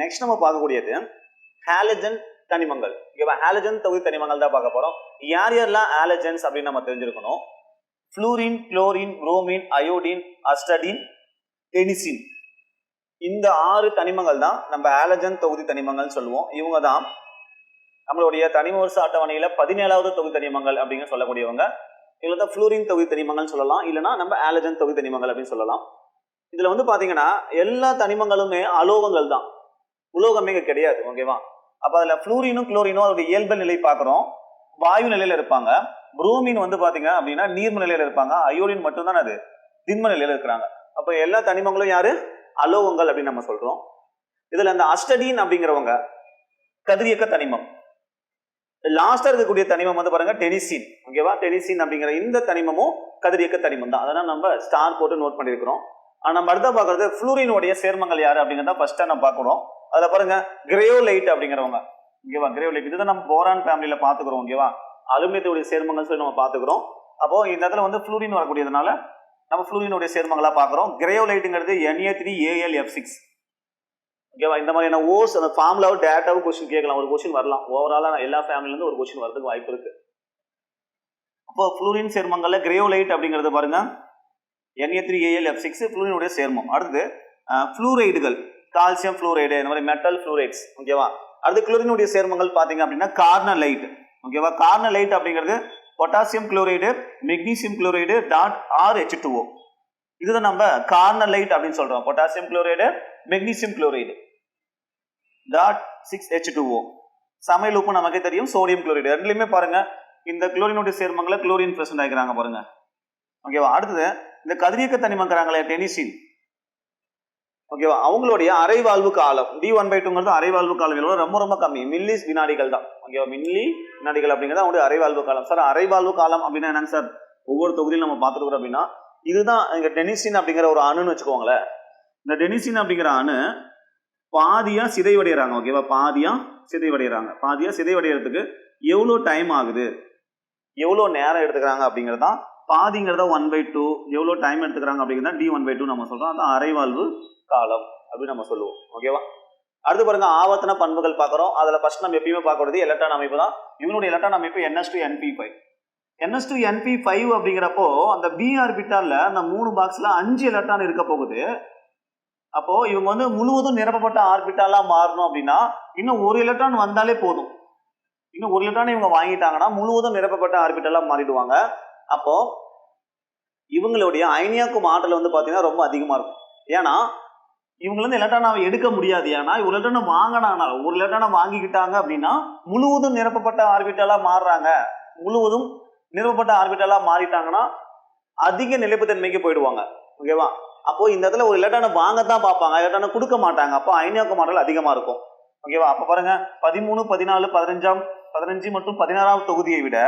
Next நம்ம பார்க்கக்கூடியது halogen தனிமங்கள். ஓகேவா ஹாலஜன் தொகுதி தனிமங்கள் தான் பார்க்க போறோம். யார் யாரெல்லாம் ஹாலஜன்ஸ் அப்படின்னு நம்ம தெரிஞ்சிருக்கணும்? Fluorine chlorine bromine iodine astatine tennessine இந்த ஆறு தனிமங்கள் தான் நம்ம ஆலஜன் தொகுதி தனிமங்கள் சொல்லுவோம். இவங்க தான் நம்மளுடைய தனிம வருஷ அட்டவணையில பதினேழாவது தொகுதி தனிமங்கள் அப்படின்னு சொல்லக்கூடியவங்க. இதில் தான் ஃப்ளூரின் தொகுதி தனிமங்கள் சொல்லலாம். இல்லைன்னா நம்ம ஆலஜன் தொகுதி தனிமங்கள் அப்படின்னு சொல்லலாம். இதுல வந்து பாத்தீங்கன்னா எல்லா தனிமங்களுமே அலோகங்கள் தான். உலோகமே இங்க கிடையாது ஓகேவா அப்ப அதுல ஃப்ளூரினும் குளோரினும் அதோட இயல்பு நிலை பார்க்குறோம். வாயு நிலையில இருப்பாங்க. புரோமின் வந்து பாத்தீங்க அப்படின்னா நீர்ம நிலையில இருப்பாங்க. அயோடின் மட்டும்தான் அது. திண்ம நிலையில இருக்கிறாங்க. அப்ப எல்லா தனிமங்களும் யாரு? அலோகங்கள் அப்படின்னு நம்ம சொல்றோம். இதுல அந்த அஸ்டடின் அப்படிங்கிறவங்க கதிரியக்க தனிமம். லாஸ்டா இருக்கக்கூடிய தனிமம் வந்து பாருங்க டெனிசின். ஓகேவா டெனிசின் அப்படிங்கிற இந்த தனிமமும் கதிரியக்க தனிமம் தான். அதெல்லாம் நம்ம ஸ்டார் போட்டு நோட் பண்ணியிருக்கிறோம். ஆனால் நம்ம அடுத்த பாக்குறது ஃப்ளூரினுடைய சேர்மங்கள் யாரு அப்படிங்கிறத ஃபர்ஸ்டா நம்ம பார்க்குறோம் அதுல பாருங்க கிரேயோலைட் அப்படிங்கிறவங்க. ஓகேவா கிரேயோலைட் இதுதான் நம்ம போரான் ஃபேமிலியில பாத்துக்கிறோம் ஓகேவா அலுமினியத்துடைய சேர்மங்கள் சொல்லி நம்ம பாத்துக்கிறோம். அப்போ இந்த இடத்துல வந்து ஃப்ளூரின் வரக்கூடியதுனால நம்ம ஃப்ளூரினுடைய சேர்மங்களா பாக்குறோம். கிரேயோலைட்டுங்கிறது NA three AL F six ஓகேவா இந்த மாதிரியான ஓர்ஸ் அந்த ஃபார்முலாவும் டேரக்டாகவும் கொஸ்டின் கேட்கலாம். ஒரு கொஸ்டின் வரலாம். ஓவராலாக எல்லா ஃபேமிலிலேருந்து ஒரு கொஸ்டின் வரதுக்கு வாய்ப்பு இருக்கு. அப்போ ஃப்ளூரின் சேர்மங்களில் கிரேயோலைட் அப்படிங்கிறது பாருங்க NA three AL F six ஃப்ளூரினுடைய சேர்மம். அடுத்து ஃப்ளூரைடுகள் கால்சியம் ஃப்ளூரைடு இந்த மாதிரி மெட்டல் ஃப்ளூரைட்ஸ் ஓகேவா அடுத்து குளோரினுடைய சேர்மங்கள் பார்த்தீங்க அப்படின்னா கார்னலைட் ஓகேவா கார்னலைட் அப்படிங்கிறது potassium chloride magnesium chloride dot R H two இதுதான் நம்ம கார்னலைட் அப்படின்னு சொல்றோம். Potassium chloride magnesium chloride dot six H two O சமையல் உப்பு நமக்கே தெரியும் சோடியம் குளோரைடு ரெண்டுலையுமே பாருங்க இந்த குளோரினுடைய சேர்மங்களை குளோரின் பிரசன்ட் ஆகிக்கிறாங்க பாருங்க. ஓகேவா அடுத்தது இந்த கதிரியக்க தனிமங்கிறாங்களே டெனிசின். ஓகேவா அவங்களுடைய அரைவாழ்வு காலம் டி ஒன் பை டூங்கிறது அரைவாழ்வு காலம் எவ்வளோ ரொம்ப ரொம்ப கம்மி. மில்லி வினாடிகள் தான். ஓகேவா மில்லி வினாடிகள் அப்படிங்கிறது அவங்களுடைய அரைவாழ்வு காலம். சார் அரைவாழ்வு காலம் அப்படின்னா என்னங்க சார்? ஒவ்வொரு தொகுதியிலும் நம்ம பார்த்துருக்குறோம் அப்படின்னா இதுதான் இங்கே டெனிசின் அப்படிங்கிற ஒரு அணுன்னு வச்சுக்கோங்களேன். இந்த டெனிசின் அப்படிங்கிற அணு பாதியாக சிதைவடைகிறாங்க. ஓகேவா பாதியாக சிதைவடைகிறாங்க. பாதியாக சிதைவடைகிறதுக்கு எவ்வளோ டைம் ஆகுது? எவ்வளோ நேரம் எடுத்துக்கிறாங்க அப்படிங்கிறது தான் பாதிங்கிறத ஒன் பை டூ எவ்வளோ டைம் எடுத்துக்கிறாங்க அப்படிங்கிறத டி ஒன் பை டூ நம்ம சொல்கிறோம் அதான் அரைவாழ்வு காலம் அப்படின்னு நம்ம சொல்லுவோம். ஓகேவா அடுத்து பாருங்க ஆவர்த்தன பண்புகள் பார்க்குறோம். அதில் ஃபர்ஸ்ட் நம்ம எப்பயுமே பார்க்கறது எலக்ட்ரான் அமைப்பு தான். இவனுடைய எலக்ட்ரான் அமைப்பு NS two NP five NS two NP five அப்படிங்கிறப்போ அந்த பி ஆர்பிட்டாலில் அந்த மூணு பாக்ஸில் அஞ்சு எலக்ட்ரான் இருக்க போகுது. அப்போ இவங்க வந்து முழுவதும் நிரப்பப்பட்ட ஆர்பிட்டாலா மாறணும் அப்படின்னா இன்னும் ஒரு எலக்ட்ரான் வந்தாலே போதும். இன்னும் ஒரு எலக்ட்ரான் இவங்க வாங்கிட்டாங்கன்னா முழுவதும் நிரப்பப்பட்ட ஆர்பிட்டாலா மாறிடுவாங்க. அப்போ இவங்களுடைய அயனியாக்கும் ஆற்றல் வந்து பார்த்தீங்கன்னா ரொம்ப அதிகமாக இருக்கும். ஏன்னா இவங்க வந்து எலக்ட்ரானை எடுக்க முடியாது. ஏன்னா ஒரு எலக்ட்ரானை வாங்கினாங்க. ஒரு எலக்ட்ரானை வாங்கிக்கிட்டாங்க அப்படின்னா முழுவதும் நிரப்பப்பட்ட ஆர்பிட்டாலா மாறுறாங்க. முழுவதும் நிரப்பப்பட்ட ஆர்பிட்டாலா மாறிட்டாங்கன்னா அதிக நிலைப்புத்தன்மைக்கு போயிடுவாங்க. ஓகேவா அப்போ இந்த இடத்துல ஒரு எலக்ட்ரானை வாங்கத்தான் பார்ப்பாங்க. எலக்ட்ரானை கொடுக்க மாட்டாங்க. அப்போ அயனியாக்கும் ஆற்றல் அதிகமாக இருக்கும். ஓகேவா அப்போ பாருங்க. பதிமூணு பதினாலு பதினஞ்சாம் பதினஞ்சு மற்றும் பதினாறாம் தொகுதியை விட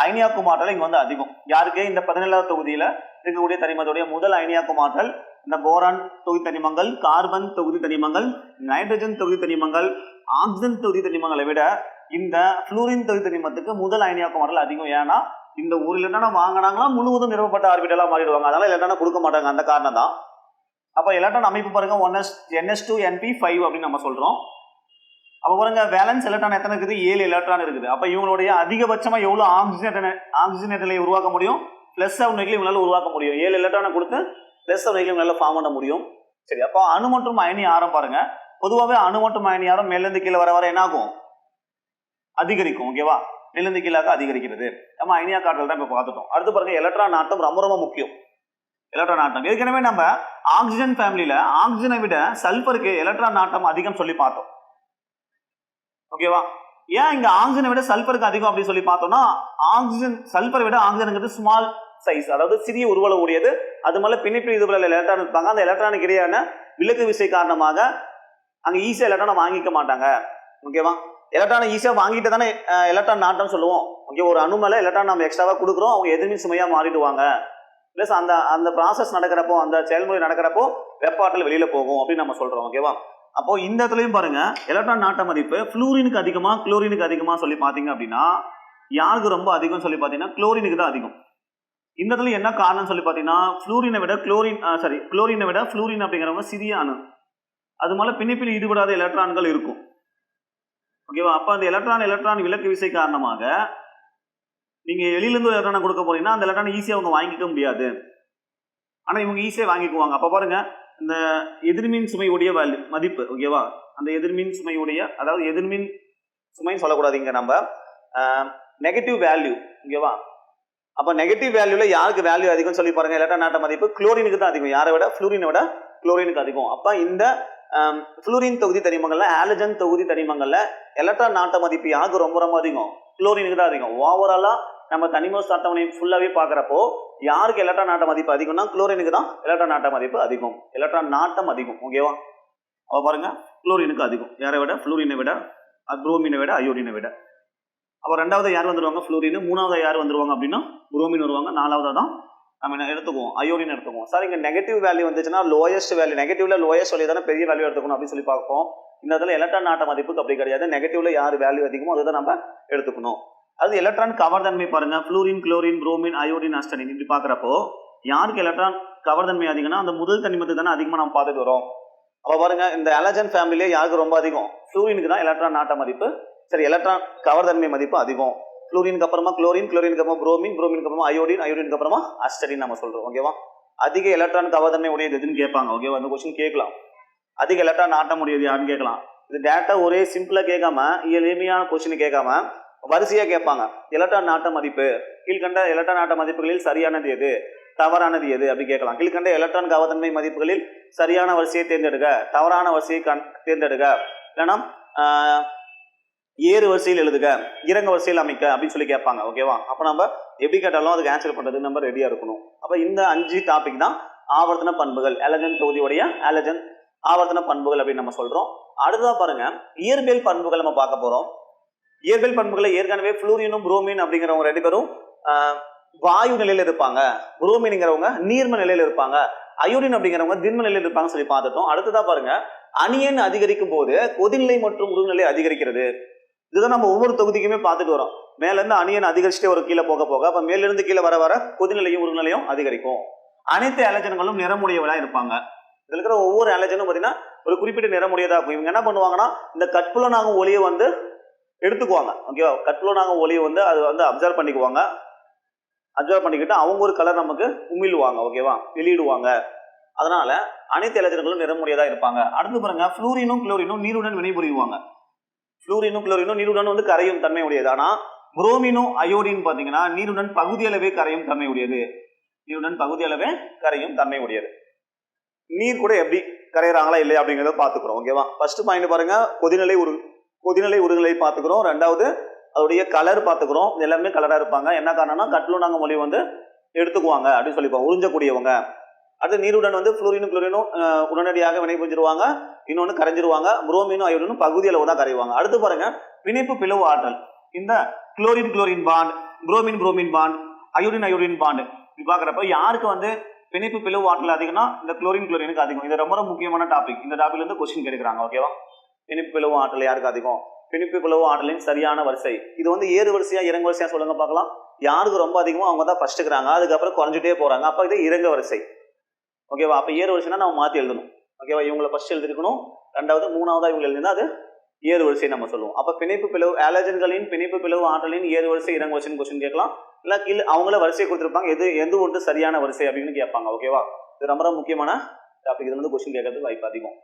அயனியாக்கும் ஆற்றல் இங்க வந்து அதிகம். யாருக்கு? இந்த பதினேழாவது தொகுதியில இருக்கக்கூடிய தனிமத்துடைய முதல் அயனியாக்கும் ஆற்றல் இந்த போரான் தொகுதி தனிமங்கள் கார்பன் தொகுதி தனிமங்கள் நைட்ரஜன் தொகுதி தனிமங்கள் ஆக்சிஜன் தொகுதி தனிமங்களை விட இந்த புளூரின் தொகுதி தனிமத்துக்கு முதல் அயனியாக்கும் ஆற்றல் அதிகம். ஏன்னா இந்த ஒரு இல்லைன்னா வாங்கினாங்களா முழுவதும் நிறுவப்பட்ட ஆர்பிட்டலா மாறிடுவாங்க. அதனால இல்லைன்னா கொடுக்க மாட்டாங்க. அந்த காரணம் தான் அப்போ எலக்ட்ரான் அமைப்பு பாருங்க. One S NS two NP five அப்படின்னு நம்ம சொல்றோம். அப்போ பாருங்க வேலன்ஸ் எலக்ட்ரான் எத்தனை இருக்குது? ஏழு எலக்ட்ரான் இருக்குது. அப்போ இவங்களுடைய அதிகபட்சமா எவ்வளோ ஆக்சிஜன் ஆக்சிஜனேட்டலை உருவாக்க முடியும்? பிளஸ் செவன் இவங்களால உருவாக்க முடியும். ஏழு எலக்ட்ரானை கொடுத்து பிளஸ் செவன் நெகிழி இவங்களால ஃபார்ம் பண்ண முடியும். சரி அப்போ அணு மற்றும் அயனி ஆரம் பாருங்க. பொதுவாகவே அணு மற்றும் அயனி ஆரம் மேலேருந்து கீழே வர வர என்ன ஆகும் அதிகரிக்கும் ஓகேவா மேலேருந்து கீழாக அதிகரிக்கிறது. நம்ம அயனியா காற்றல் தான் இப்போ பார்த்துட்டோம். அடுத்து பாருங்க எலக்ட்ரான் ஆட்டம் ரொம்ப ரொம்ப முக்கியம். எலக்ட்ரான் ஆட்டம் ஏற்கனவே நம்ம ஆக்சிஜன் ஃபேமிலியில ஆக்சிஜனை விட சல்பருக்கு எலக்ட்ரான் ஆட்டம் அதிகம் சொல்லி பார்த்தோம். ஓகேவா ஏன் இங்க ஆக்சிஜனை விட சல்பருக்கு அதிகம் அப்படின்னு சொல்லி பார்த்தோம்னா ஆக்சிஜன் சல்பரை விட ஆக்சிஜனுங்கிறது ஸ்மால் சைஸ் அதாவது சிறிய உருவளவு உடையது அது மேல பிணைப்பு இதுபோல எலக்ட்ரான் இருப்பாங்க. அந்த எலக்ட்ரானுக்கு இடையான விலக்கு விசை காரணமாக அங்க ஈஸியா எலக்ட்ரானை வாங்கிக்க மாட்டாங்க. ஓகேவா எலக்ட்ரானை ஈஸியா வாங்கிட்டு தானே எலக்ட்ரான் நாட்டம் சொல்லுவோம். ஓகே ஒரு அணு எலக்ட்ரான் நம்ம எக்ஸ்ட்ராவா கொடுக்குறோம். அவங்க எதிர்மின் சுமையா மாறிடுவாங்க. ப்ளஸ் அந்த அந்த ப்ராசஸ் நடக்கிறப்போ அந்த செயல்முறை நடக்கிறப்போ வெப்பாற்றல் வெளியில் வெளியில போகும் அப்படின்னு நம்ம சொல்றோம். ஓகேவா அப்போ இந்த இடத்துலயும் பாருங்க எலக்ட்ரான் நாட்ட மதிப்பு ஃப்ளூரினுக்கு அதிகமா குளோரினுக்கு அதிகமா சொல்லி பாத்தீங்க அப்படின்னா யாருக்கு ரொம்ப அதிகம் சொல்லி பாத்தீங்கன்னா குளோரினுக்கு தான் அதிகம். இந்த இடத்துல என்ன காரணம் சொல்லி பாத்தீங்கன்னா ஃப்ளூரினை விட குளோரின் சாரி குளோரினை விட ஃப்ளூரின் அப்படிங்கிறவங்க சிறிய அணு. அது மேல பின்னிப்பில் ஈடுபடாத எலக்ட்ரான்கள் இருக்கும். ஓகேவா அப்ப அந்த எலக்ட்ரான் எலக்ட்ரான் விலக்கு விசை காரணமாக நீங்க வெளியிலிருந்து ஒரு எலக்ட்ரானை கொடுக்க போறீங்கன்னா அந்த எலக்ட்ரானை ஈஸியா அவங்க வாங்கிக்க முடியாது. ஆனா இவங்க ஈஸியா வாங்கிக்குவாங்க. அப்ப பாருங்க இந்த எதிர்மின் சுமையுடைய வேல்யூ மதிப்பு ஓகேவா அந்த எதிர்மின் சுமையுடைய அதாவது எதிர்மின் சுமைன்னு சொல்லக்கூடாதுங்க நம்ம. நெகட்டிவ் வேல்யூ ஓகேவா அப்போ நெகட்டிவ் வேல்யூவில் யாருக்கு வேல்யூ அதிகம் சொல்லி பாருங்க எலக்ட்ரா நாட்ட மதிப்பு குளோரினுக்கு தான் அதிகம். யாரை விட? ஃப்ளூரினை விட குளோரினுக்கு அதிகம். அப்போ இந்த ஃப்ளூரின் தொகுதி தனிமங்கள்ல ஆலஜன் தொகுதி தனிமங்கள்ல எலக்ட்ரான் நாட்ட மதிப்பு யாருக்கு ரொம்ப ரொம்ப அதிகம்? குளோரினுக்கு தான் அதிகம். ஓவராலாக நம்ம தனிமோஸ் அட்டவணை ஃபுல்லாகவே பார்க்குறப்போ யாருக்கு எலக்ட்ரான் நாட்ட மதிப்பு அதிகம்னா குளோரினுக்கு தான் எலக்ட்ரான் நாட்ட மதிப்பு அதிகம். எலக்ட்ரான் நாட்டம் அதிகம் ஓகேவா அவள் பாருங்க குளோரினுக்கு அதிகம். யாரை விட? ஃப்ளூரினை விட புரோமினை விட அயோடினை விட. அப்போ ரெண்டாவது யார் வந்துருவாங்க? ஃப்ளூரின் மூணாவது யார் வந்துருவாங்க அப்படின்னா புரோமின் வருவாங்க. நாலாவது தான் நம்ம என்ன எடுத்துக்குவோம்? அயோடின் எடுத்துக்குவோம். சார் இங்கே நெகட்டிவ் வேல்யூ வந்துச்சுன்னா லோயஸ்ட் வேல்யூ நெகட்டிவ்ல லோயஸ்ட் வேல்யூ தானே பெரிய வேல்யூ எடுத்துக்கணும் அப்படின்னு சொல்லி பார்ப்போம். இந்த இடத்துல எலக்ட்ரான் நாட்ட மதிப்புக்கு அப்படி கிடையாது. நெகட்டிவ்ல யார் வேல்யூ அதிகமோ அதை தான் நம்ம எடுத்துக்கணும். அது எலக்ட்ரான் கவர் தன்மை பாருங்க. Fluorine chlorine bromine iodine astatine இப்படி பாக்குறப்போ யாருக்கு எலக்ட்ரான் கவர் தன்மை அதிகம்னா அந்த முதல் தனிமத்துக்கு தானே அதிகமா நம்ம பார்த்துட்டு வரோம். அப்போ பாருங்க இந்த அலஜன் ஃபேமிலியே யாருக்கு ரொம்ப அதிகம்? ஃப்ளூரினுக்கு தான் எலக்ட்ரான் நாட்ட மதிப்பு. சரி எலக்ட்ரான் கவர் தன்மை மதிப்பு அதிகம். ஃப்ளூரினுக்கு அப்புறமா குளோரின் குளோரினுக்கு அப்புறமா புரோமின் புரோமினுக்கு அப்புறமா அயோடின் அயோடினுக்கு அப்புறமா அஸ்டரின் நம்ம சொல்றோம் ஓகேவா அதிக எலக்ட்ரான் கவர் தன்மை உடையது எதுன்னு கேட்பாங்க ஓகேவா அந்த கொஸ்டின் கேட்கலாம். அதிக எலக்ட்ரான் நாட்ட முடியாது யாருன்னு கேட்கலாம். இது டேட்டா ஒரே சிம்பிளா கேட்காம எளிமையான கொஸ்டின் கேட்காம வரிசையாக கேட்பாங்க. எலக்ட்ரான் நாட்ட மதிப்பு கீழ்கண்ட எலக்ட்ரான் நாட்ட மதிப்புகளில் சரியானது எது? தவறானது எது? அப்படி கேட்கலாம். கீழ்கண்ட எலக்ட்ரான் கவர்தன்மை மதிப்புகளில் சரியான வரிசையை தேர்ந்தெடுக்க தவறான வரிசையை கண் தேர்ந்தெடுக்க இல்லைன்னா ஏறு வரிசையில் எழுதுக இறங்க வரிசையில் அமைக்க அப்படின்னு சொல்லி கேட்பாங்க. ஓகேவா அப்போ நம்ம எப்படி கேட்டாலும் அதுக்கு ஆன்சர் பண்ணுறது நம்ம ரெடியாக இருக்கணும். அப்போ இந்த அஞ்சு டாபிக் தான் ஆவர்த்தன பண்புகள். அலஜன் தொகுதியுடைய அலஜன் ஆவர்த்தன பண்புகள் அப்படின்னு நம்ம சொல்கிறோம் அடுத்ததாக பாருங்கள் இயற்பியல் பண்புகள் நம்ம பார்க்க போகிறோம் இயற்பியல் பண்புகளை ஏற்கனவே ஃப்ளூரினும் புரோமின் அப்படிங்கிறவங்க ரெண்டு பேரும் வாயு நிலையில இருப்பாங்க. புரோமின்ங்கிறவங்க நீர்ம நிலையில இருப்பாங்க. அயோடின் அப்படிங்கிறவங்க திண்ம நிலையில இருப்பாங்க சொல்லி பார்த்துட்டோம். அடுத்ததா பாருங்க. அணியன் அதிகரிக்கும் போது கொதிநிலை மற்றும் உருகுநிலை அதிகரிக்கிறது. இதுதான் நம்ம ஒவ்வொரு தொகுதிக்குமே பார்த்துட்டு வரோம். மேல இருந்து அணியன் அதிகரிச்சுட்டே ஒரு கீழே போக போக அப்ப மேல இருந்து கீழே வர வர கொதிநிலையும் உருநிலையும் அதிகரிக்கும். அனைத்து அலஜன்களும் நிறமுடையவளா இருப்பாங்க. இதுல இருக்கிற ஒவ்வொரு அலஜனும் பாத்தீங்கன்னா ஒரு குறிப்பிட்ட நிறமுடையதா இருக்கும். இவங்க என்ன பண்ணுவாங்கன்னா இந்த கட்புலனாகும் ஒளியை வந்து எடுத்துக்குவாங்க. ஓகேவா கட்லோனாக ஒளியை வந்து அது வந்து அப்சர்வ் பண்ணிக்குவாங்க. அப்சர்வ் பண்ணிக்கிட்டு அவங்க ஒரு கலர் நமக்கு உமிழ்வாங்க ஓகேவா வெளியிடுவாங்க. அதனால அனைத்து இளைஞர்களும் நிறமுடியதாக இருப்பாங்க. அடுத்து பாருங்க ஃப்ளூரினும் குளோரினும் நீருடன் வினைபுரிவாங்க. ஃப்ளூரினும் குளோரினும் நீருடன் வந்து கரையும் தன்மை உடையது ஆனால் புரோமினும் அயோடின் பார்த்தீங்கன்னா நீருடன் பகுதியளவே கரையும் தன்மை உடையது நீருடன் பகுதியளவே கரையும் தன்மை உடையது நீர் கூட எப்படி கரையிறாங்களா இல்லையா அப்படிங்கிறத பார்த்துக்கிறோம் ஓகேவா ஃபர்ஸ்ட் பாயிண்ட் பாருங்க கொதிநிலை ஒரு கொதிநிலை உருநிலை பார்த்துக்கிறோம். ரெண்டாவது அதோடைய கலர் பார்த்துக்கிறோம். எல்லாமே கலராக இருப்பாங்க. என்ன காரணம்னா கட்லுனாங்க மொழி வந்து எடுத்துக்குவாங்க அப்படின்னு சொல்லிப்பாங்க உறிஞ்சக்கூடியவங்க. அடுத்து நீருடன் வந்து ஃப்ளூரினும் குளோரினும் உடனடியாக வினை புரிஞ்சிருவாங்க. இன்னொன்று கரைஞ்சிருவாங்க. புரோமினும் அயோடினும் பகுதி அளவு தான் கரைவாங்க. அடுத்து பாருங்க பிணைப்பு பிளவு ஆற்றல். இந்த chlorine chlorine bond bromine bromine bond iodine iodine bond இப்படி பார்க்குறப்ப யாருக்கு வந்து பிணைப்பு பிளவு ஆற்றல் அதிகம்னா இந்த குளோரின் குளோரினுக்கு அதிகம். இது ரொம்ப ரொம்ப முக்கியமான டாபிக் இந்த டாபிக்ல இருந்து கொஸ்டின் கேட்குறாங்க ஓகேவா பிணிப்பு பிளவு ஆற்றல் யாருக்கு அதிகம்? பிணிப்பு பிளவு ஆற்றலின் சரியான வரிசை. இது வந்து ஏறு வரிசையா இறங்கு வரிசையா சொல்லுங்க பார்க்கலாம். யாருக்கு ரொம்ப அதிகமோ அவங்க தான் ஃபர்ஸ்ட் இருக்கிறாங்க அதுக்கப்புறம் குறைஞ்சிட்டே போறாங்க. அப்ப இது இறங்க வரிசை. ஓகேவா அப்ப ஏறு வரிசைனா நம்ம மாத்தி எழுதணும். ஓகேவா இவங்களை ஃபர்ஸ்ட் எழுதிருக்கணும். ரெண்டாவது மூணாவதா இவங்க எழுதினா அது ஏறு வரிசை நம்ம சொல்லுவோம். அப்ப பிணைப்பு பிளவு ஆலஜன்களின் பிணைப்பு பிளவு ஆற்றலின் ஏறு வரிசை இறங்கு வரிசைன்னு கொஸ்டின் கேட்கலாம். இல்ல கீழே அவங்கள வரிசை கொடுத்துருப்பாங்க. எது எது ஒன்று சரியான வரிசை அப்படின்னு கேட்பாங்க. ஓகேவா இது ரொம்ப ரொம்ப முக்கியமான டாபிக் இது வந்து கொஸ்டின் கேட்கறதுக்கு வாய்ப்பு அதிகம்.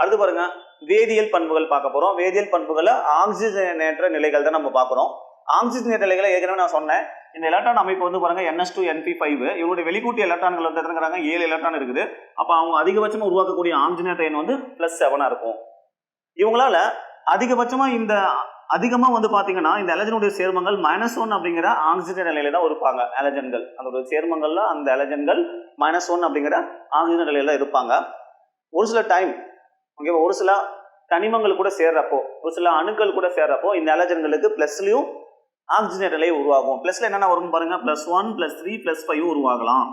அடுத்து பாருங்க வேதியியல் பண்புகள் பார்க்க போறோம். வேதியியல் பண்புகளை ஆக்சிஜனேற்ற நிலைகள் தான் நம்ம பார்க்குறோம். ஆக்சிஜனேற்ற நிலைகளை ஏற்கனவே நான் சொன்னேன். இந்த எலக்ட்ரான் அமைப்பு வந்து பாருங்க என்எஸ் டூ என்பி ஃபைவ் இவங்களுடைய வெளிக்கூட்டு எலக்ட்ரான்கள் வந்து எத்தனைங்கிறாங்க ஏழு எலக்ட்ரான் இருக்குது. அப்போ அவங்க அதிகபட்சமாக உருவாக்கக்கூடிய ஆக்சிஜனேற்ற எண் வந்து பிளஸ் செவனாக இருக்கும். இவங்களால அதிகபட்சமாக இந்த அதிகமாக வந்து பார்த்தீங்கன்னா இந்த அலஜனுடைய சேர்மங்கள் மைனஸ் ஒன் அப்படிங்கிற ஆக்சிஜன் நிலையில தான் இருப்பாங்க அலஜன்கள் அதோட சேர்மங்கள்ல அந்த அலஜன்கள் மைனஸ் ஒன் அப்படிங்கிற ஆக்சிஜன் நிலையில தான் இருப்பாங்க. ஒரு சில டைம் ஓகேவா ஒரு சில தனிமங்கள் கூட சேர்றப்போ ஒரு சில அணுக்கள் கூட சேர்றப்போ இந்த அலஜன்களுக்கு ப்ளஸ்லையும் ஆக்சிஜன் நிலை உருவாகும். ப்ளஸ்ல என்னென்ன வரும் பாருங்க? Plus one plus three plus five உருவாகலாம்.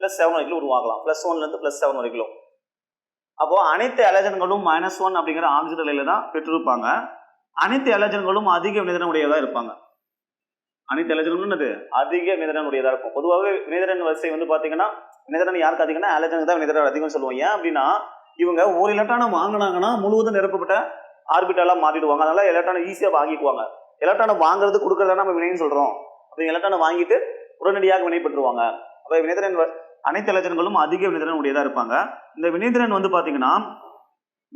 ப்ளஸ் செவன் வரைக்கும் உருவாகலாம். ப்ளஸ் ஒன்லேருந்து ப்ளஸ் செவன் வரைக்கும். அப்போ அனைத்து அலஜன்களும் மைனஸ் ஒன் அப்படிங்கிற ஆக்சிஜன் நிலையில தான் பெற்றிருப்பாங்க. அனைத்து அலஜன்களும் அதிக வினைதிறன் இருப்பாங்க. அனைத்து அலஜன்களும் என்னது? அதிக வினைதிறன் இருக்கும். பொதுவாகவே வினைதிறன் வரிசை வந்து பார்த்தீங்கன்னா வினைதிறன் யாருக்கு அதிகம்னா அலஜனுக்கு தான் வினைதிறன் அதிகம் சொல்லுவோம். ஏன் அப்படின்னா இவங்க ஒரு எலக்ட்ரானை வாங்கினாங்கன்னா முழுவதும் நிரப்பப்பட்ட ஆர்பிட்டாலாம் மாறிடுவாங்க. அதனால எலக்ட்ரானை ஈஸியாக வாங்கிக்குவாங்க. எலக்ட்ரானை வாங்குறது கொடுக்கறதா நம்ம வினைன்னு சொல்கிறோம் அப்படி எலக்ட்ரானை வாங்கிட்டு உடனடியாக வினைப்பட்டுருவாங்க அப்போ வினைத்திறன் அனைத்து எலக்ட்ரன்களும் அதிக வினைத்திறன் உடையதாக இருப்பாங்க. இந்த வினைத்திறன் வந்து பார்த்தீங்கன்னா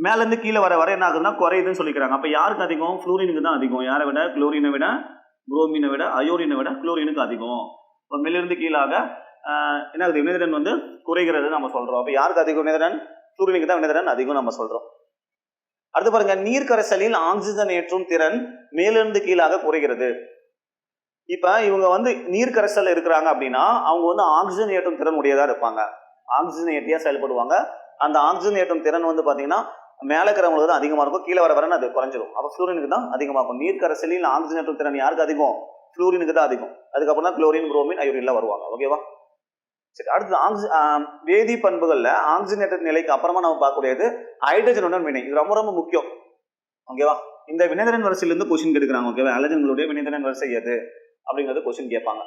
மேலேருந்து கீழே வர வர என்ன ஆகுதுன்னா குறையுதுன்னு சொல்லிக்கிறாங்க. அப்போ யாருக்கு அதிகம்? ஃப்ளூரினுக்கு தான் அதிகம். யாரை விட? குளோரினை விட புரோமினை விட அயோடினை விட குளோரினுக்கு அதிகம். இப்போ மேலிருந்து கீழாக என்ன ஆகுது? வினைத்திறன் வந்து குறைகிறது நம்ம சொல்கிறோம் அப்போ யாருக்கு அதிகம் வினைத்திறன்? சூரியனுக்கு தான் வினைத்திறன் அதிகம் நம்ம சொல்றோம். அடுத்து பாருங்க நீர் கரைசலில் ஆக்சிஜன் ஏற்றும் திறன் மேலிருந்து கீழாக குறைகிறது. இப்ப இவங்க வந்து நீர் கரைசல் இருக்கிறாங்க அப்படின்னா அவங்க வந்து ஆக்சிஜன் ஏற்றும் திறன் உடையதா இருப்பாங்க. ஆக்சிஜன் ஏற்றியா செயல்படுவாங்க. அந்த ஆக்சிஜன் ஏற்றும் திறன் வந்து பாத்தீங்கன்னா மேல இருக்கிறவங்களுக்கு தான் அதிகமா இருக்கும். கீழே வர வரன்னு அது குறைஞ்சிரும். அப்ப ஃப்ளூரினுக்கு தான் அதிகமாகும் நீர் கரைசலில் ஆக்சிஜன் ஏற்றும் திறன் யாருக்கு அதிகம்? ஃப்ளூரினுக்கு தான் அதிகம். அதுக்கப்புறம் தான் குளோரின் புரோமின் அயோடின்ல வருவாங்க. ஓகேவா சரி அடுத்து ஆக்சி வேதி பண்புகளில் ஆக்சிஜனேட்டர் நிலைக்கு அப்புறமா நம்ம பார்க்கக்கூடியது ஹைட்ரஜனுடன் வினை. இது ரொம்ப ரொம்ப முக்கியம். ஓகேவா இந்த வினைதிறன் வரிசையிலேருந்து கொஸ்டின் கேட்குறாங்க ஓகேவா அலஜன்களுடைய வினைதிறன் வரிசை எது? அப்படிங்கிறது கொஸ்டின் கேட்பாங்க.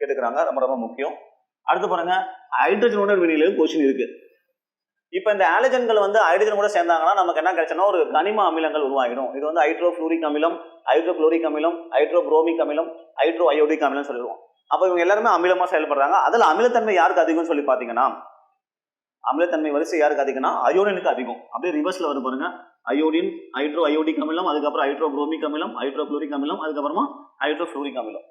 கேட்டுக்கிறாங்க ரொம்ப ரொம்ப முக்கியம். அடுத்து பாருங்க ஹைட்ரஜனுடன் வினையில கொஸ்டின் இருக்கு. இப்போ இந்த ஆலஜன்கள் வந்து ஹைட்ரஜன் கூட சேர்ந்தாங்கன்னா நமக்கு என்ன கிடைச்சுன்னா ஒரு கனிம அமிலங்கள் உருவாகிடும். இது வந்து ஹைட்ரோஃப்ளூரிக் அமிலம் ஹைட்ரோக்ளோரிக் அமிலம் ஹைட்ரோ புரோமிக் அமிலம் ஹைட்ரோ அயோடிக் அமிலம் சொல்லிடுவோம். அப்போ இவங்க எல்லாருமே அமிலமா செயல்படுறாங்க. அதில் அமிலத்தன்மை யாருக்கு அதிகம்னு சொல்லி பார்த்தீங்கன்னா அமிலத்தன்மை வரிசை யாருக்கு அதிகம்னா அயோடினுக்கு அதிகம். அப்படியே ரிவர்ஸ்ல வரும் பாருங்க. அயோடின் ஹைட்ரோ அயோடிக் அமிலம் அதுக்கப்புறம் ஹைட்ரோ புரோமிக் அமிலம் ஹைட்ரோக்ளோரிக் அமிலம் அதுக்கப்புறமா ஹைட்ரோஃப்ளூரிக் அமிலம்.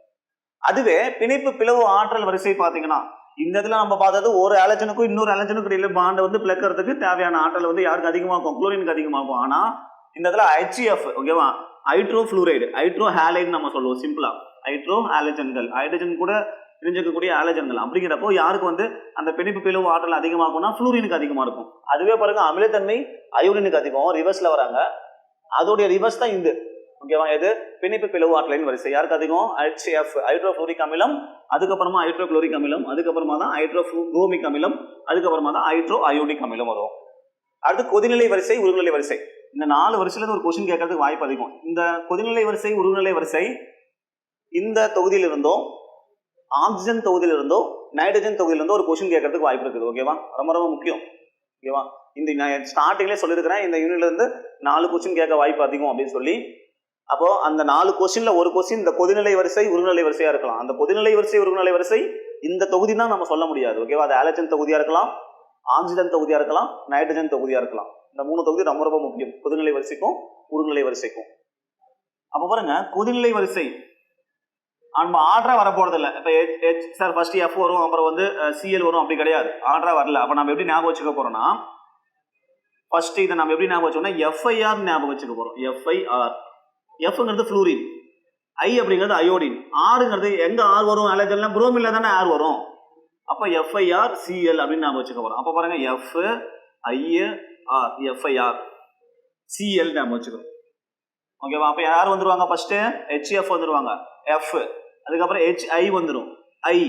அதுவே பிணைப்பு பிளவு ஆற்றல் வரிசை பார்த்தீங்கன்னா இந்த இதுல நம்ம பார்த்தது ஒரு அலஜனுக்கும் இன்னொரு ஆலஜனுக்கும் இடையில பாண்டை வந்து பிளக்கிறதுக்கு தேவையான ஆற்றல் வந்து யாருக்கு அதிகமாகும் குளோரினுக்கு அதிகமாகும் ஆனால் இந்த இதில் ஹெச்இஎஃப் ஓகேவா ஹைட்ரோ ஃப்ளூரைடு ஹைட்ரோ ஹேலைடு நம்ம சொல்லுவோம் சிம்பிளா ஹைட்ரோ ஹாலஜன்கள் ஹைட்ரஜன் கூட பிரிஞ்சிருக்கக்கூடிய ஆலஜன்கள் அப்படிங்கிறப்போ யாருக்கு வந்து அந்த பிணைப்பு பிளவு ஆற்றல் அதிகமாகும்னா ஃப்ளூரினுக்கு அதிகமாக இருக்கும். அதுவே பாருங்க அமிலத்தன்மை அயோடினுக்கு அதிகம். ரிவர்ஸில் வராங்க. அதோடைய ரிவர்ஸ் தான் இந்த ஓகேவா எது? பிணைப்பு பிளவு ஆற்றலின் வரிசை. யாருக்கு அதிகம்? HCF ஹைட்ரோஃப்ளூரிக் அமிலம் அதுக்கப்புறமா ஹைட்ரோக்ளோரிக் அமிலம் அதுக்கப்புறமா தான் ஹைட்ரோ புரோமிக் அமிலம் அதுக்கப்புறமா தான் ஹைட்ரோ அயோடிக் அமிலம் வரும். அடுத்து கொதிநிலை வரிசை உருகுநிலை வரிசை. இந்த நாலு வரிசையில இருந்து ஒரு கொஸ்டின் கேட்கறதுக்கு வாய்ப்பு அதிகம். இந்த கொதிநிலை வரிசை உருநிலை வரிசை இந்த தொகுதியில இருந்தோ ஆக்சிஜன் தொகுதியில இருந்தோ நைட்ரஜன் தொகுதியில் இருந்தோ ஒரு கொஸ்டின் கேட்கறதுக்கு வாய்ப்பு இருக்குது ஓகேவா ரொம்ப ரொம்ப முக்கியம் ஓகேவா இந்த நான் ஸ்டார்டிங்லேயே சொல்லியிருக்கிறேன் இந்த யூனிட்ல இருந்து நாலு கொஸ்டின் கேட்க வாய்ப்பு அதிகம் அப்படின்னு சொல்லி. அப்போ அந்த நாலு கொஸ்டின்ல ஒரு கொஸ்டின் இந்த கொதிநிலை வரிசை உருநிலை வரிசையா இருக்கலாம். அந்த கொதிநிலை வரிசை உருநிலை வரிசை இந்த தொகுதி தான் நம்ம சொல்ல முடியாது ஓகேவா அது ஆலஜன் தொகுதியா இருக்கலாம் ஆக்சிஜன் தொகுதியா இருக்கலாம் நைட்ரஜன் தொகுதியா இருக்கலாம். இந்த மூணு தொகுதி ரொம்ப ரொம்ப முக்கியம். கொதிநிலை வரிசைக்கும் உருநிலை வரிசைக்கும். அப்ப பாருங்க கொதிநிலை வரிசை. நம்ம ஆர்டரா வரப்போறது இல்லை இப்ப ஹெச் சார் ஃபர்ஸ்ட் எஃப் வரும் அப்புறம் வந்து சிஎல் வரும் அப்படி கிடையாது. ஆர்டரா வரல. அப்ப நம்ம எப்படி ஞாபகம் வச்சுக்க போறோம்னா ஃபர்ஸ்ட் இதை நம்ம எப்படி ஞாபகம் வச்சோம்னா எஃப்ஐஆர் ஞாபகம் வச்சுக்க போறோம். எஃப்ஐஆர் எஃப்ங்கிறது ஃப்ளூரின் ஐ அப்படிங்கிறது அயோடின் ஆறுங்கிறது எங்க ஆர் வரும்? அலஜல்னா புரோமில்ல தானே ஆர் வரும். அப்ப எஃப்ஐஆர் சிஎல் அப்படின்னு ஞாபகம் வச்சுக்க போறோம். அப்ப பாருங்க F I R FIR CL நம்ம வச்சுக்கணும். ஓகேவா அப்போ யார் வந்துருவாங்க ஃபர்ஸ்ட் ஹெச்எஃப் e, வந்துருவாங்க. எஃப் அதுக்கப்புறம் ஹெச்ஐ வந்துடும் ஐ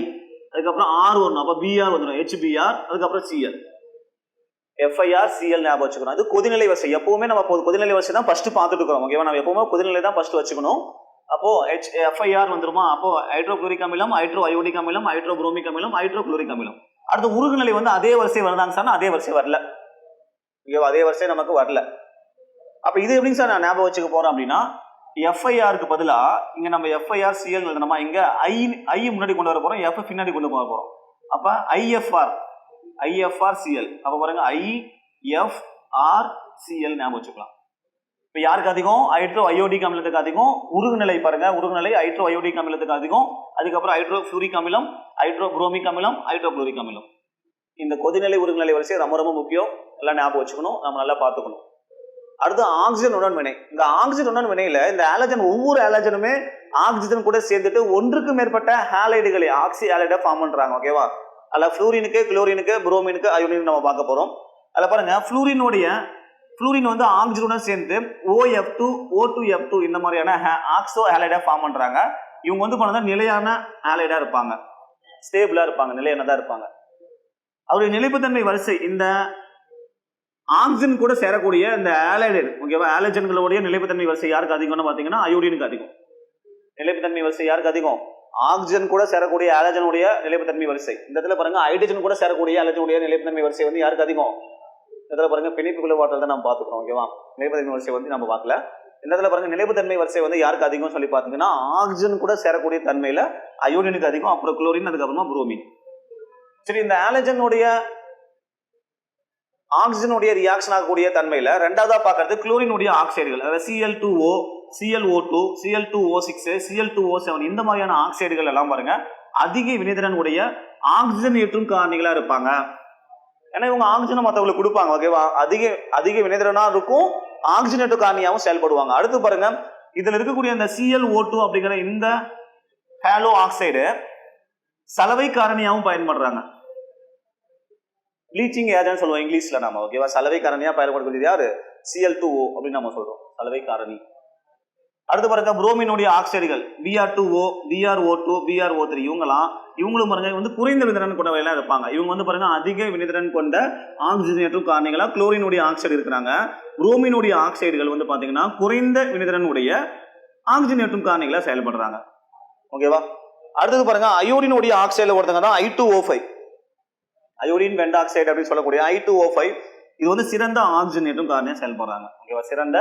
அதுக்கப்புறம் ஆர் வரணும் அப்போ பிஆர் வந்துடும் ஹெச்பிஆர் அதுக்கப்புறம் சிஎல் எஃப்ஐஆர் சிஎல் ஞாபகம் வச்சுக்கணும். அது கொதிநிலை வசதி எப்பவுமே நம்ம கொதிநிலை வரிசை தான் ஃபர்ஸ்ட் பார்த்துட்டு இருக்கிறோம். ஓகேவா நம்ம எப்பவுமே கொதிநிலை தான் ஃபர்ஸ்ட் வச்சுக்கணும். அப்போ ஹெச் எஃப்ஐஆர் வந்துருமா? அப்போ ஹைட்ரோகுளோரிக் அமிலம் ஹைட்ரோ அயோடிக் அமிலம் ஹைட்ரோ புரோமிக் அமிலம் ஹைட்ரோகுளோரிக் அமிலம். அடுத்து உருகுநிலை வந்து அதே வரிசை வருதாங்க சார் அதே வரிசை வரல. ஓகேவா அதே வரிசை நமக்கு வரல. அப்ப இது எப்படிங்க சார் நான் ஞாபகம் வச்சுக்க போறேன் அப்படின்னா எஃப்ஐஆருக்கு பதிலா இங்க நம்ம எஃப்ஐஆர் சிஎல் எழுதணுமா? இங்க ஐ ஐ முன்னாடி கொண்டு வர போறோம் எஃப் பின்னாடி கொண்டு போக போறோம். அப்ப ஐஎஃப்ஆர் ஐஎஃப்ஆர் சிஎல் அப்ப பாருங்க ஐஎஃப்ஆர் சிஎல் ஞாபகம் வச்சுக்கலாம். இப்ப யாருக்கு அதிகம்? ஹைட்ரோ அயோடிக் அமிலத்துக்கு அதிகம். உருகுநிலை பாருங்க உருகுநிலை ஹைட்ரோ அயோடிக் அமிலத்துக்கு அதிகம். அதுக்கப்புறம் ஹைட்ரோ ஃபியூரிக் அமிலம் ஹைட்ரோ புரோமிக் அமிலம் ஹைட்ரோ குளோரிக் அமிலம் இந்த கொதிநிலை உருகுநிலை வரிசை ரொம்ப ரொம்ப முக்கியம். எல்லாம் ஞாபகம் வச்சுக்கணும். நம்ம நல்லா பார்த்துக்கணும். அடுத்து ஆக்சிஜன் உடன் வினை. இந்த ஆக்சிஜன் உடன் வினையில இந்த ஆலஜன் ஒவ்வொரு ஆலஜனுமே ஆக்சிஜன் கூட சேர்ந்துட்டு ஒன்றுக்கு மேற்பட்ட ஹாலைடுகளை ஆக்சி ஹாலைடை ஃபார்ம் பண்றாங்க ஓகேவா அதில் ஃப்ளூரினுக்கு குளோரினுக்கு புரோமினுக்கு அயோனின் நம்ம பார்க்க போறோம். அதில் பாருங்க ஃப்ளூரினுடைய ஃப்ளூரின் வந்து ஆக்சிஜனுடன் சேர்ந்து OF two O two F two இந்த மாதிரியான ஆக்சோ ஹாலைடை ஃபார்ம் பண்றாங்க. இவங்க வந்து பண்ணால் நிலையான ஹேலைடாக இருப்பாங்க. ஸ்டேபிளா இருப்பாங்க. நிலையானதா இருப்பாங்க. அவருடைய நிலைப்புத்தன்மை வரிசை இந்த ஆக்சிஜன் கூட சேரக்கூடிய இந்த ஆலைடு ஓகேவா ஆலஜன்களுடைய நிலைப்புத்தன்மை வரிசை யாருக்கு அதிகம்னு பார்த்தீங்கன்னா அயோடினுக்கு அதிகம். நிலைப்புத்தன்மை வரிசை யாருக்கு அதிகம்? ஆக்சிஜன் கூட சேரக்கூடிய ஆலஜனுடைய நிலைப்புத்தன்மை வரிசை. இந்த இடத்துல பாருங்க ஹைட்ரஜன் கூட சேரக்கூடிய ஆலஜனுடைய நிலைப்புத்தன்மை வரிசை வந்து யாருக்கு அதிகம்? இந்த இடத்துல பாருங்க பிணைப்பு வாட்டல் தான் நம்ம பார்த்துக்கிறோம் ஓகேவா நிலைப்புத்தன்மை வரிசை வந்து நம்ம பார்க்கல. இந்த இடத்துல பாருங்க நிலைப்புத்தன்மை வரிசை வந்து யாருக்கு அதிகம் சொல்லி பார்த்தீங்கன்னா ஆக்சிஜன் கூட சேரக்கூடிய தன்மையில அயோடினுக்கு அதிகம் அப்புறம் குளோரின் அதுக்கப்புறமா புரோமின். சரி இந்த ஆலஜனுடைய ஆக்சிஜனுடைய ரியாக்ஷன் ஆகக்கூடிய தன்மையில ரெண்டாவதா பார்க்கறது குளோரினுடைய ஆக்சைடுகள் அதாவது CL two O CL O two CL two O six CL two O seven இந்த மாதிரியான ஆக்சைடுகள் எல்லாம் பாருங்க அதிக வினைதிறனுடைய ஆக்சிஜன் ஏற்றும் காரணிகளா இருப்பாங்க. ஏன்னா இவங்க ஆக்சிஜனை மற்றவங்களுக்கு கொடுப்பாங்க ஓகேவா அதிக அதிக வினைதிறனா இருக்கும் ஆக்சிஜனேட்டு காரணியாகவும் செயல்படுவாங்க. அடுத்து பாருங்க இதுல இருக்கக்கூடிய அந்த சிஎல் ஓ டூ அப்படிங்கிற இந்த ஹேலோ ஆக்சைடு சலவை காரணியாகவும் பயன்படுறாங்க ப்ளீச்சிங் ஏஜென்ட் சொல்லுவோம் இங்கிலீஷ்ல நாம ஓகேவா சலவை காரணியா பயன்படக்கூடியது யாரு? சிஎல் டூ ஓ அப்படின்னு நம்ம சொல்றோம். சலவை காரணி அடுத்து பாருங்க புரோமினுடைய ஆக்சைடுகள் BR two O BR O two BR O three இவங்கலாம் இவங்களும் பாருங்க வந்து குறைந்த வினைத்திறன் கொண்டவையெல்லாம் இருப்பாங்க. இவங்க வந்து பாருங்க அதிக வினைத்திறன் கொண்ட ஆக்சிஜனேற்றும் காரணிகளா குளோரினுடைய ஆக்சைடு இருக்கிறாங்க. புரோமினுடைய ஆக்சைடுகள் வந்து பாத்தீங்கன்னா குறைந்த வினைத்திறன் உடைய ஆக்சிஜனேற்றும் காரணிகளா செயல்படுறாங்க. ஓகேவா அடுத்தது பாருங்க அயோடினுடைய ஆக்சைடுல ஒருத்தங்க தான் I two O five iodine pentoxide அப்படின்னு சொல்லக்கூடிய ஐ டூ ஓ ஃபைவ் இது வந்து சிறந்த ஆக்சிஜனேற்றும் காரணியாக செயல்படுறாங்க. ஓகேவா சிறந்த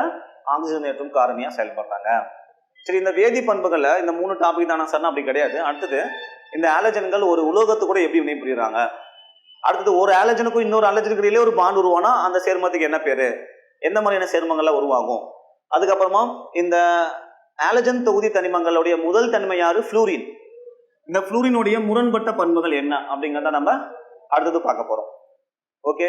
ஆக்சிஜனேற்றும் காரணியாக செயல்படுறாங்க. சரி இந்த வேதி பண்புகளில் இந்த மூணு டாபிக் தானே சார்னா அப்படி கிடையாது. அடுத்தது இந்த ஆலஜன்கள் ஒரு உலோகத்து கூட எப்படி வினைபுரியுறாங்க? அடுத்தது ஒரு ஆலஜனுக்கும் இன்னொரு ஆலஜனுக்கு இடையிலே ஒரு பாண்ட் உருவானா அந்த சேர்மத்துக்கு என்ன பேர்? எந்த மாதிரியான சேர்மங்கள்லாம் உருவாகும்? அதுக்கப்புறமா இந்த ஆலஜன் தொகுதி தனிமங்களுடைய முதல் தன்மை யாரு? ஃப்ளூரின் இந்த ஃப்ளூரினுடைய முரண்பட்ட பண்புகள் என்ன அப்படிங்கிறத நம்ம அடுத்தது பார்க்க போறோம் okay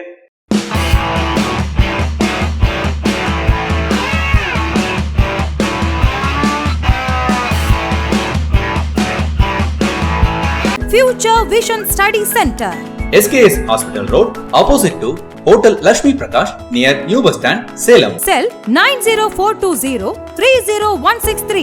Future Vision Study Center. SKS Hospital Road, opposite to Hotel Lashmi Prakash, near New Bus Stand, Salem. Cell 90420 30163.